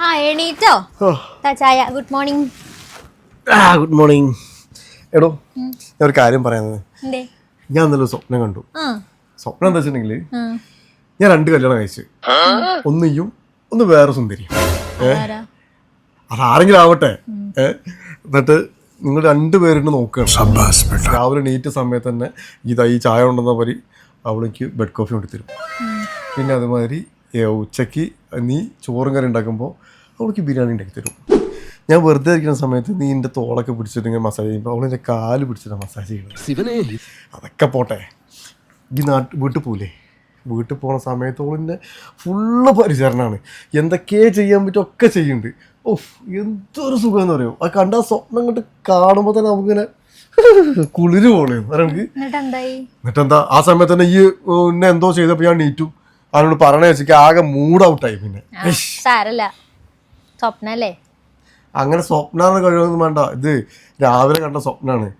ആ എണീറ്റോ? ചായ. ഗുഡ് മോർണിംഗ് ഗുഡ് മോർണിംഗ് എടോ ഞാൻ ഒരു കാര്യം പറയാന്നത് എന്തേ? ഞാൻ ഇന്നലെ സ്വപ്നം കണ്ടു. ആ. സ്വപ്നം എന്താ വെച്ചിട്ടുണ്ടെങ്കിൽ ഞാൻ രണ്ട് കല്യാണം കഴിച്ചു. ഒന്നിയും ഒന്ന് വേറെ സുന്ദരി. അതാരെങ്കിലും ആവട്ടെ. എന്നിട്ട് നിങ്ങൾ രണ്ടുപേരും നോക്കുകയാണ് രാവിലെ നീറ്റ് സമയത്ത് തന്നെ ഇതാ ഈ ചായ ഉണ്ടെന്ന പരി അവൾക്ക് ബെഡ് കോഫി കൊണ്ടുത്തരും. പിന്നെ അതുമാതിരി ഉച്ചയ്ക്ക് ഉച്ചയ്ക്ക് നീ ചോറും കറി ഉണ്ടാക്കുമ്പോൾ അവൾക്ക് ബിരിയാണി ഉണ്ടാക്കി തരും. ഞാൻ വെറുതെ ഇരിക്കുന്ന സമയത്ത് നീ എന്റെ തോളൊക്കെ പിടിച്ചിട്ട് ഇങ്ങനെ മസാജ് ചെയ്യുമ്പോൾ അവൾ എന്റെ കാൽ പിടിച്ചിട്ട് മസാജ് ചെയ്യണം അതൊക്കെ പോട്ടെ. ഈ നാട്ട് വീട്ടിൽ പോലേ വീട്ടിൽ പോണ സമയത്ത് അവളിന്റെ ഫുള്ള് പരിചരണമാണ് എന്തൊക്കെ ചെയ്യാൻ പറ്റും ഒക്കെ ചെയ്യുന്നുണ്ട്. ഓ എന്തൊരു സുഖം എന്ന് പറയും അത് കണ്ട സ്വപ്നം കണ്ട് കാണുമ്പോൾ തന്നെ നമുക്കിങ്ങനെ കുളിര് പോണേ. എന്നിട്ട് എന്താ ആ സമയത്ത് തന്നെ ഈ എന്നെ എന്തോ ചെയ്തപ്പോൾ ഞാൻ നീറ്റു അവനോട് പറഞ്ഞു വെച്ചിട്ട് ആകെ മൂഡ് ഔട്ടായി പിന്നെ. സാരല്ല. സ്വപ്നല്ലേ? അങ്ങനെ സ്വപ്നാന്ന് കഴിവൊന്നും വേണ്ട. ഇത് രാവിലെ കണ്ട സ്വപ്നാണ്.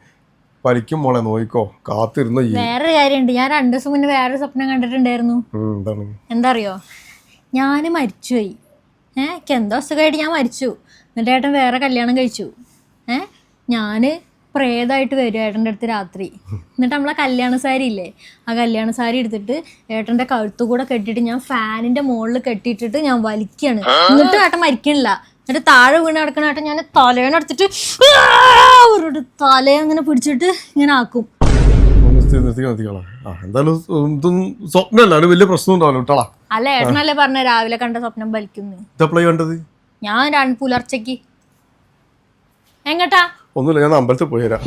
പരിക്കും മോളെ നോയിക്കോ. കാത്തിരുന്നു വേറൊരു കാര്യമുണ്ട്. ഞാൻ രണ്ടു ദിവസം മുന്നേ വേറൊരു സ്വപ്നം കണ്ടിട്ടുണ്ടായിരുന്നു. എന്താ അറിയോ ഞാൻ മരിച്ചുപോയി. ഏഹ് എന്തോ അസുഖമായിട്ട് ഞാൻ മരിച്ചു. എന്നിട്ട് ഏട്ടൻ വേറെ കല്യാണം കഴിച്ചു. ഏഹ് ഞാൻ പ്രേതമായിട്ട് വരും ഏട്ടന്റെ അടുത്ത് രാത്രി. എന്നിട്ട് നമ്മളെ കല്യാണ സാരി ഇല്ലേ? ആ കല്യാണ സാരി എടുത്തിട്ട് ഏട്ടന്റെ കഴുത്തു കൂടെ കെട്ടിയിട്ട് ഞാൻ ഫാനിന്റെ മുകളിൽ കെട്ടിയിട്ടിട്ട് ഞാൻ വലിക്കുകയാണ് എന്നിട്ട് ഏട്ടൻ മരിക്കണില്ല. എന്നിട്ട് താഴെ വീണ് കിടക്കണ ഏട്ടൻ ഞാൻ തലേനെടുത്തിട്ട് ഒരു തലയെ അങ്ങനെ പിടിച്ചിട്ട് ഇങ്ങനെ ആക്കും. അല്ല ഏട്ടനല്ലേ പറഞ്ഞ രാവിലെ കണ്ട സ്വപ്നം വലിക്കുന്നു? ഞാൻ പുലർച്ചക്ക് എങ്ങട്ടാ? ഒന്നുമില്ല ഞാൻ അമ്പലത്തിൽ പോയി തരാം